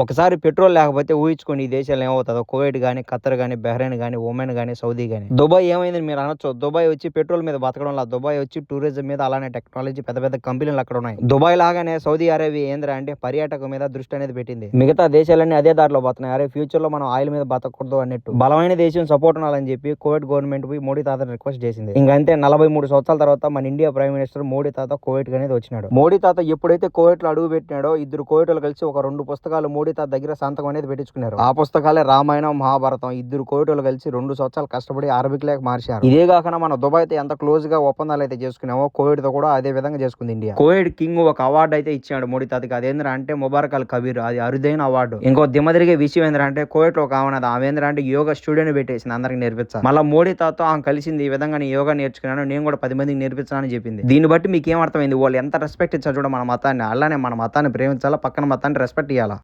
ఒకసారి పెట్రోల్ లేకపోతే ఊహించుకొని ఈ దేశాలు ఏమవుతుందో. కువైట్ కానీ ఖత్తర్ గానీ బహ్రెయిన్ కానీ ఒమెన్ గానీ సౌదీ కానీ దుబాయ్ ఏమైందని మీరు అనొచ్చు. దుబాయ్ వచ్చి పెట్రోల్ మీద బతకడం లా. దుబాయ్ వచ్చి టూరిజం మీద అలానే టెక్నాలజీ పెద్ద పెద్ద కంపెనీలు అక్కడ ఉన్నాయి. దుబాయ్ లాగానే సౌదీ అరేబియా ఏంద్రా అంటే పర్యాటకం మీద దృష్టి అనేది పెట్టింది. మిగతా దేశాలన్నీ అదే దారిలో పోతున్నాయి అరే ఫ్యూచర్లో మనం ఆయిల్ మీద బతకూడదు అన్నట్టు. బలమైన దేశం సపోర్ట్ ఉండాలని చెప్పి కోవిడ్ గవర్నమెంట్ పోయి మోడీ తాత రిక్వెస్ట్ చేసింది. ఇంకంతే నలభై మూడు సంవత్సరాల తర్వాత మన ఇండియా ప్రైమ్ మినిస్టర్ మోడీ తాత కోవిడ్ అనేది వచ్చినాడు. మోడీ తాత ఎప్పుడైతే కోవిడ్లో అడుగు పెట్టినాడో ఇద్దరు కోవిడ్ కలిసి ఒక రెండు పుస్తకాలు మోడీ తాత దగ్గర సంతకం అనేది పెట్టించుకున్నారు. ఆ పుస్తకాలే రామాయణం మహాభారతం ఇద్దరు కోటలు కలిసి రెండు సంవత్సరాలు కష్టపడి అరబిక్ లేక మార్చారు. ఇదే కాకుండా మన దుబాయ్ అయితే ఎంత క్లోజ్గా ఒప్పందాలు అయితే చేసుకున్నామో కోవిడ్తో కూడా అదే విధంగా చేసుకుంది ఇండియా. కోవిడ్ కింగ్ ఒక అవార్డు అయితే ఇచ్చాడు మోడీ తాతకి. అదేంద్ర అంటే ముబారక్ అల్ కబీర్. అది అరుదైన అవార్డు. ఇంకో దిమ్మదిరిగే విషయం ఏంద్ర అంటే కోవిడ్లో ఒక ఆమె ఉన్నది. అంటే యోగా స్టూడియోని పెట్టేసింది అందరికి నేర్పించాలి మళ్ళీ మోడీ తాత ఆమె కలిసింది ఈ విధంగా నేను యోగా నేర్చుకున్నాను నేను కూడా పది మందికి నేర్పించాలని చెప్పింది. దీన్ని బట్టి మీకు ఏం అర్థమైంది వాళ్ళు ఎంత రెస్పెక్ట్ ఇచ్చారు చూడ మన మతాన్ని. అలానే మన మతాన్ని ప్రేమించాలా? పక్కన మతాన్ని రెస్పెక్ట్ ఇవ్వాలా